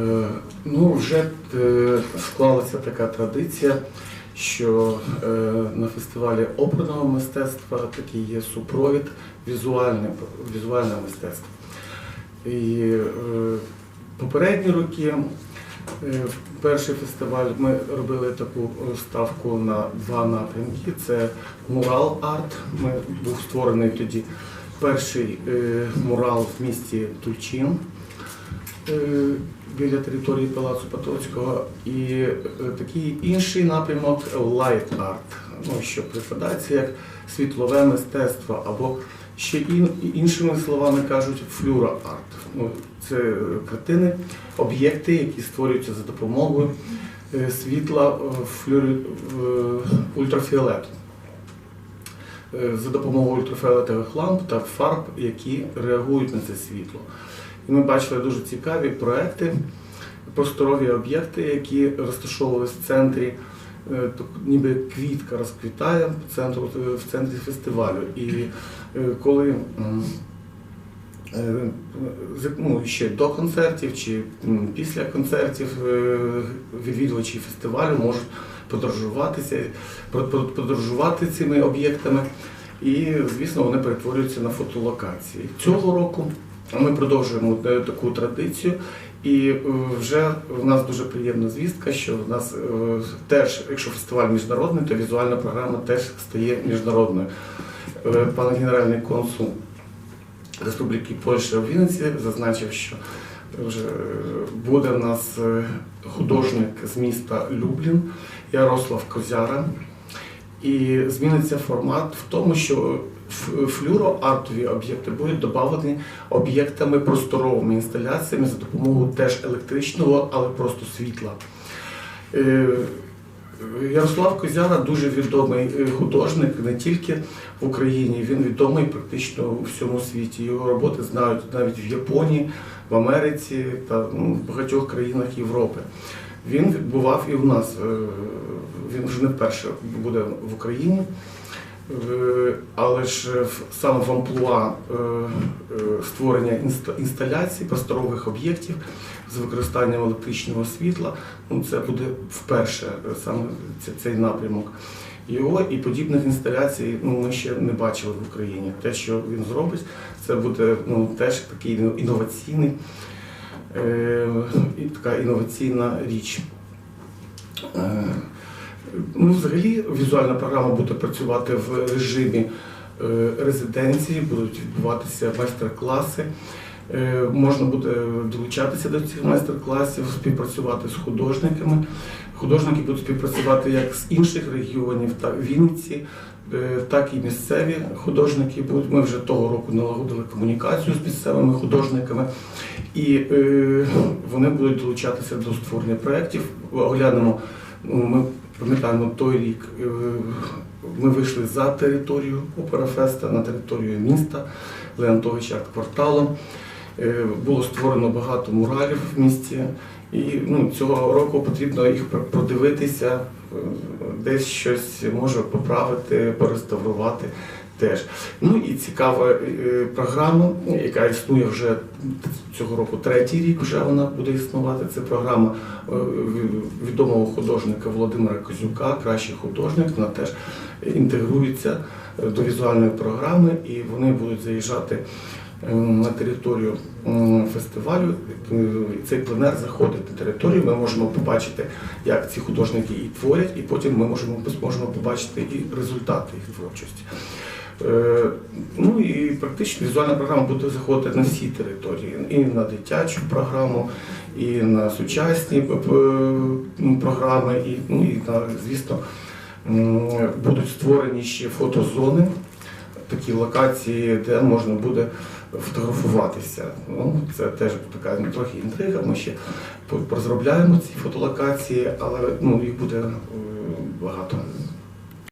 Е, Ну, вже е, склалася така традиція, що е, на фестивалі оперного мистецтва такий є супровід візуальне, візуальне мистецтво. І попередні роки, перший фестиваль, ми робили таку ставку на два напрямки. Це мурал арт. Був створений тоді перший мурал в місті Тульчин біля території Палацу Потоцького. І е, такий інший напрямок light art, ну, що прикладається як світлове мистецтво або ще іншими словами кажуть флюроарт. Ну, це е, картини, об'єкти, які створюються за допомогою е, світла е, флюри, е, ультрафіолету. Е, За допомогою ультрафіолетових ламп та фарб, які реагують на це світло. І ми бачили дуже цікаві проекти, просторові об'єкти, які розташовувалися в центрі, е, ніби квітка розквітає в центру, в центрі фестивалю. І е, коли е, ну, ще до концертів чи після концертів е, відвідувачі фестивалю можуть подорожуватися, подорожувати цими об'єктами. І, звісно, вони перетворюються на фотолокації. Цього року ми продовжуємо таку традицію, і е, вже в нас дуже приємна звістка, що в нас е, теж, якщо фестиваль міжнародний, то візуальна програма теж стає міжнародною. Е, Пан генеральний консул Республіки Польща в Вінниці зазначив, що вже буде в нас художник з міста Люблін Ярослав Козяра. І зміниться формат в тому, що флюроартові об'єкти будуть додавані об'єктами просторовими інсталяціями за допомогою теж електричного, але просто світла. Е, Ярослав Козяра дуже відомий е, художник не тільки в Україні, він відомий практично у всьому світі. Його роботи знають навіть в Японії, в Америці та в багатьох країнах Європи. Він відбував і у нас. е, Він вже не вперше буде в Україні. Е, Але ж в- саме в амплуа е, е, створення інста- інсталяцій, просторових об'єктів з використанням електричного світла, ну це буде вперше е, саме цей напрямок. Його і подібних інсталяцій ну, ми ще не бачили в Україні. Те, що він зробить, це буде ну, теж такий інноваційний, е, така інноваційна річ. Ну, взагалі, візуальна програма буде працювати в режимі е, резиденції, будуть відбуватися майстер-класи. Е, Можна буде долучатися до цих майстер-класів, співпрацювати з художниками. Художники будуть співпрацювати як з інших регіонів, так Вінниці, е, так і місцеві художники будуть. Ми вже того року налагодили комунікацію з місцевими художниками, і вони будуть долучатися до створення проєктів. Оглянемо, ми пам'ятаємо той рік. е, Ми вийшли за територію Операфеста на територію міста Леонтовича арт-кварталом. Е, Було створено багато муралів в місті, і ну, цього року потрібно їх продивитися, е, десь щось може поправити, пореставрувати теж. Ну і цікава е, програма, яка існує вже цього року, третій рік вже вона буде існувати. Це програма е, відомого художника Володимира Козюка, кращий художник. Вона теж інтегрується е, до візуальної програми, і вони будуть заїжджати на територію фестивалю. Цей пленер заходить на територію. Ми можемо побачити, як ці художники і творять, і потім ми можемо зможемо побачити і результати їх творчості. Е, Ну і практично візуальна програма буде заходити на всі території, і на дитячу програму, і на сучасні е, програми, і, ну, і на, звісно, будуть створені ще фотозони, такі локації, де можна буде фотографуватися. Ну, це теж така трохи інтрига. Ми ще розробляємо ці фотолокації, але ну, їх буде е, багато.